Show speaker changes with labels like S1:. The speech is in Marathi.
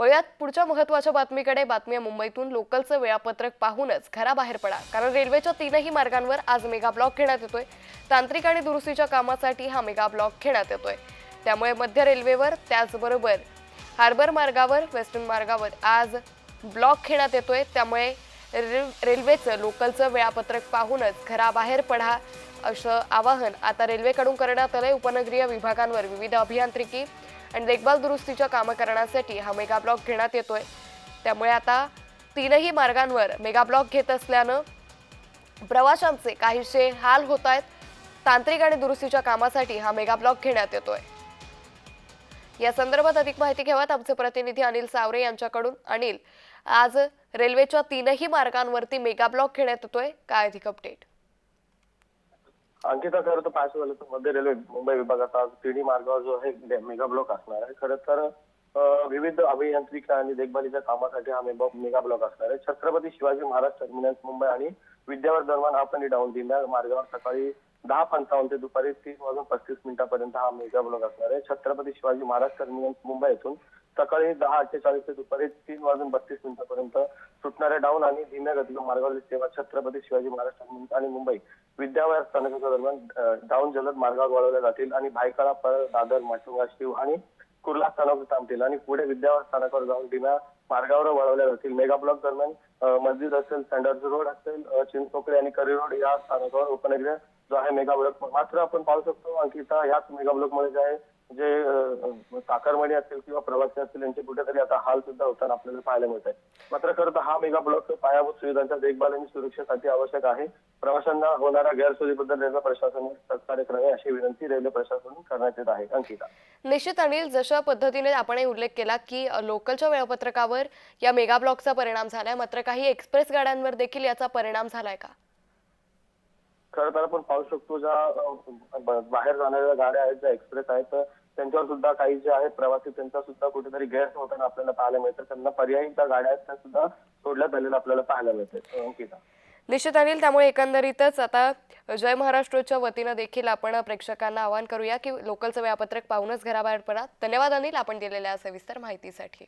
S1: वळूयात पुढच्या महत्त्वाच्या बातमीकडे. बातम्या मुंबईतून. लोकलचं वेळापत्रक पाहूनच घराबाहेर पडा. कारण रेल्वेच्या तीनही मार्गांवर आज मेगा ब्लॉक घेण्यात येतोय. तांत्रिक आणि दुरुस्तीच्या कामासाठी हा मेगा ब्लॉक घेण्यात येतोय. त्यामुळे मध्य रेल्वेवर त्याचबरोबर हार्बर मार्गावर वेस्टर्न मार्गावर आज ब्लॉक घेण्यात येतोय. त्यामुळे रेल्वेचं लोकलचं वेळापत्रक पाहूनच घराबाहेर पडा असं आवाहन आता रेल्वेकडून करण्यात आलंय. उपनगरीय विभागांवर विविध अभियांत्रिकी आणि देखभाल दुरुस्तीच्या कामं करण्यासाठी हा मेगा ब्लॉक घेण्यात येतोय. त्यामुळे आता तीनही मार्गांवर मेगा ब्लॉक घेत असल्यानं प्रवाशांचे काहीसे हाल होत आहेत. तांत्रिक आणि दुरुस्तीच्या कामासाठी हा मेगा ब्लॉक घेण्यात येतोय. या संदर्भात अधिक माहिती घेऊयात आमचे प्रतिनिधी अनिल सावरे यांच्याकडून. अनिल आज रेल्वेच्या तीनही मार्गांवरती मेगा ब्लॉक घेण्यात येतोय. काय अधिक अपडेट?
S2: अंकिता खरं तर पाच झालं तर मध्य रेल्वे मुंबई विभागाचा तिन्ही मार्गावर जो आहे मेगा ब्लॉक असणार आहे. खरं तर विविध अभियांत्रिकी आणि देखभालीच्या कामासाठी हा मेगा मेगा ब्लॉक असणार आहे. छत्रपती शिवाजी महाराज टर्मिनस मुंबई आणि विद्यावर दरम्यान आपण डाऊन दिंड्या मार्गावर सकाळी दहा पंचावन्न ते दुपारी तीन वाजून पस्तीस मिनिटापर्यंत हा मेगा ब्लॉक असणार आहे. छत्रपती शिवाजी महाराज टर्मिनस मुंबई येथून सकाळी दहा अठ्ठेचाळीस ते दुपारी तीन वाजून बत्तीस मिनिटापर्यंत सुटणाऱ्या डाऊन आणि धीम्या गतीच्या मार्गावरील सेवा छत्रपती शिवाजी महाराज आणि मुंबई विद्यावया स्थानकाच्या दरम्यान डाऊन जलद मार्गावर वळवल्या जातील आणि भायखळा परळ दादर माटुंगा शिव आणि कुर्ला स्थानकावर थांबतील आणि पुढे विद्यावया स्थानकावर जाऊन धीम्या मार्गावर वळवल्या जातील. मेगा ब्लॉक दरम्यान मस्जिद असेल सँडर्स रोड असेल अं, आणि करी रोड या स्थानकावर उपनगरीय जो आहे मेगा ब्लॉक मात्र आपण पाहू शकतो अंकिता याच मेगा ब्लॉकमध्ये जे आहे जे अं, असतील किंवा प्रवासी असतील यांचे कुठेतरी आता हाल सुद्धा होताना आपल्याला पाहायला मिळत आहे. मात्र खरं तर हा मेगा ब्लॉक पायाभूत सुविधांच्या देखभाल आणि सुरक्षेसाठी आवश्यक आहे. प्रवाशांना होणाऱ्या गैरसोयीबद्दल रेल्वे प्रशासनाने सहकार्य करावे अशी विनंती रेल्वे प्रशासनाकडून करण्यात येत आहे. अंकिता.
S1: निश्चित अनिल जशा पद्धतीने आपण उल्लेख केला की लोकलच्या वेळापत्रकावर या मेगा ब्लॉकचा परिणाम झालाय मात्र काही एक्सप्रेस गाड्यांवर देखील याचा परिणाम झालाय का?
S2: खरं तर आपण पाहू शकतो ज्या बाहेर जाणाऱ्या गाड्या आहेत ज्या एक्सप्रेस आहेत तर त्यांच्यावर सुद्धा काही जे आहेत प्रवासी त्यांचा सुद्धा कुठेतरी गैरसोय होताना आपल्याला पाहायला मिळतं. त्यांना पर्यायी ज्या गाड्या आहेत त्या सुद्धा सोडण्यात आलेल्या आपल्याला पाहायला मिळतात अंकिता
S1: निश्चित अनिल त्यामुळे एकंदरीतच आता जय महाराष्ट्रच्या वतीनं देखील आपण प्रेक्षकांना आवाहन करूया की लोकलचं वेळापत्रक पाहूनच घराबाहेर पडा. धन्यवाद अनिल आपण दिलेल्या सविस्तर माहितीसाठी.